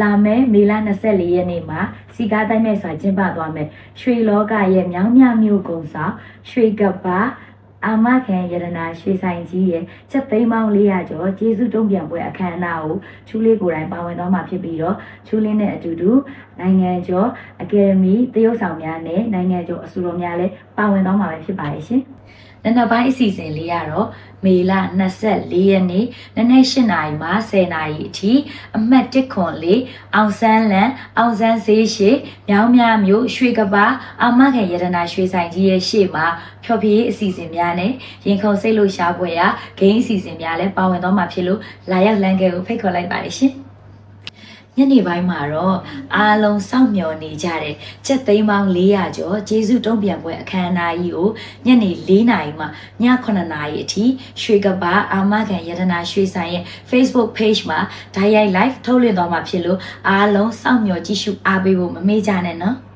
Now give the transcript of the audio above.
လာမယ့်မေလ24ရက်နေ့မှာစီကားတိုင်းမဲ့စွာကျင်းပသွားမယ်ရွှေလောကရဲ့မြောင်းမြမြို့ကုံဆောင်ရွှေကပ္ပအာမခံယရနာရွှေဆိုင်ကြီးရဲ့ချက်သိမ်းပေါင်း400ကျော်ကျေးဇူးတုံ့ပြန်ပွဲအခမ်းအနားကိုချူလေးကိုယ်တိုင်ပါဝင်သွားမှာဖြစ်ပြီးတော့ချူလေးနဲ့အတူတူနိုင်ငံကျော်အကယ်ဒမီတရုတ်ဆောင်များနဲ့နိုင်ငံကျော်အဆိုတော်များလည်းပါဝင်သွားမှာပဲဖြစ်ပါတယ်ရှင်။နံနက်ပိုင်းအစီအစဉ်လေးကတော့မေလ24ရက်နေ့နနက်8နာရီမှ10နာရီအထိအမှတ်1ခွန်လေးအောင်ဆန်းလန်အောင်ဆန်းဈေးရှိမြောင်းမြမြို့ရွှေကပအာမခံရတနာရွှေဆိုင်ကြီးရဲ့ရှေ့မှာဖျော်ဖြေရေးအစီအစဉ်များနဲ့ရင်ခုန်စိတ်လို့ရှားပွဲရဂိမ်းအစီအစဉ်များလည်းပါဝင်သွားမှာဖြစ်လို့လာရောက်လမ်းကဲကိုဖိတ်ခေါ်လိုက်ပါတယ်ရှင် ညနေပိုင်းမှာတော့အားလုံးစောင့်မျှော်နေကြတဲ့ကြက်သိန်းပေါင်း400ကျော်ဂျေစုတုံးပြန်ပွဲအခမ်းအနားကြီးကိုညနေ4နာရီမှည9နာရီအထိရွှေကပအာမခံယတနာရွှေဆိုင်ရဲ့ Facebook page မှာဓာတ်ရိုက် live ထုတ်လွှင့်သွားမှာဖြစ်လို့အားလုံးစောင့်မျှော်ကြည့်ရှုအားပေးဖို့မမေ့ကြနဲ့နော်